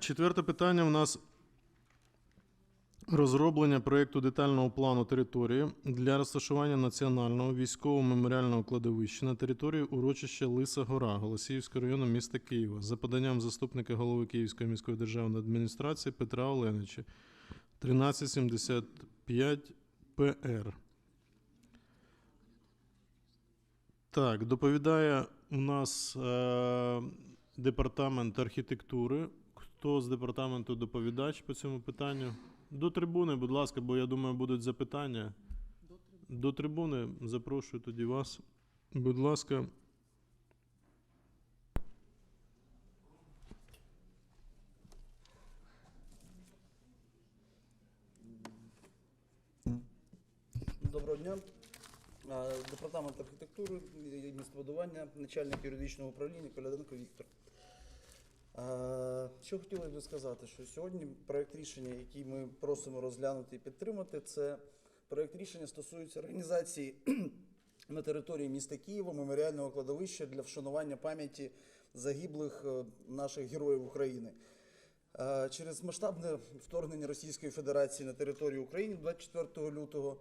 Четверте питання у нас розроблення проєкту детального плану території для розташування національного військового меморіального кладовища на території урочища Лиса Гора Голосіївського району міста Києва за поданням заступника голови Київської міської державної адміністрації Петра Оленича 1375 ПР. Так, доповідає у нас е, департамент архітектури. Хто з департаменту доповідач по цьому питанню? До трибуни, будь ласка, бо я думаю, будуть запитання. До трибуни запрошую тоді вас. Будь ласка. Доброго дня. Департамент архітектури і містобудування, начальник юридичного управління Коляденко Віктор. Що хотілося б сказати, що сьогодні проект рішення, який ми просимо розглянути і підтримати, це проект рішення стосується організації на території міста Києва меморіального кладовища для вшанування пам'яті загиблих е, наших героїв України. Через масштабне вторгнення Російської Федерації на територію України 24 лютого,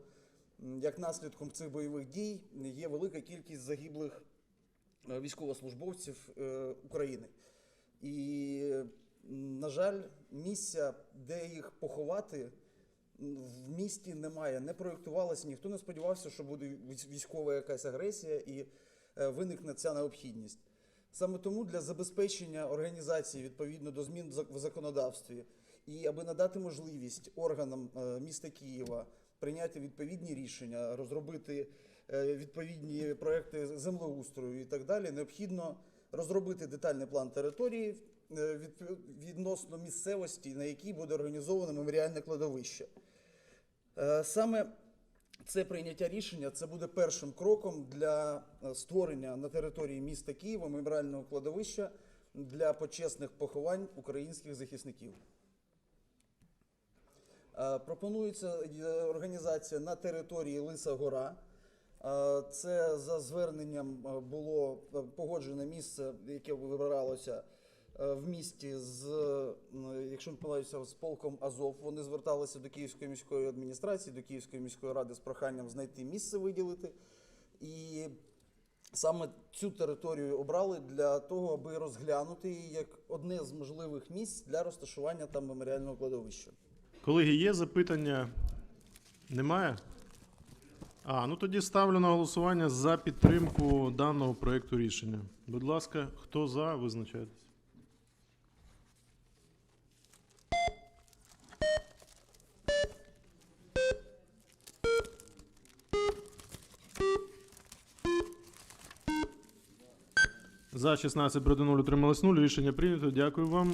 як наслідком цих бойових дій, є велика кількість загиблих е, військовослужбовців е, України. І, на жаль, місця, де їх поховати, в місті немає. Не проєктувалося, ніхто не сподівався, що буде військова якась агресія і е, виникне ця необхідність. Саме тому для забезпечення організації відповідно до змін в законодавстві і аби надати можливість органам е, міста Києва прийняти відповідні рішення, розробити е, відповідні проекти землеустрою і так далі, необхідно розробити детальний план території е, відносно місцевості, на якій буде організовано меморіальне кладовище. Е, Саме це прийняття рішення це буде першим кроком для е, створення на території міста Києва меморіального кладовища для почесних поховань українських захисників. Пропонується організація на території Лиса Гора. Це за зверненням е, було е, погоджене місце, яке вибиралося е, в місті з, якщо не помиляюся, з полком Азов. Вони зверталися до Київської міської адміністрації, до Київської міської ради з проханням знайти місце виділити. І саме цю територію обрали для того, аби розглянути її як одне з можливих місць для розташування там меморіального кладовища. Колеги, є запитання? Немає? А, ну тоді ставлю на голосування за підтримку даного проєкту рішення. Будь ласка, хто за, визначайтесь. За 16 проти 0 утрималось 0. Рішення прийнято. Дякую вам.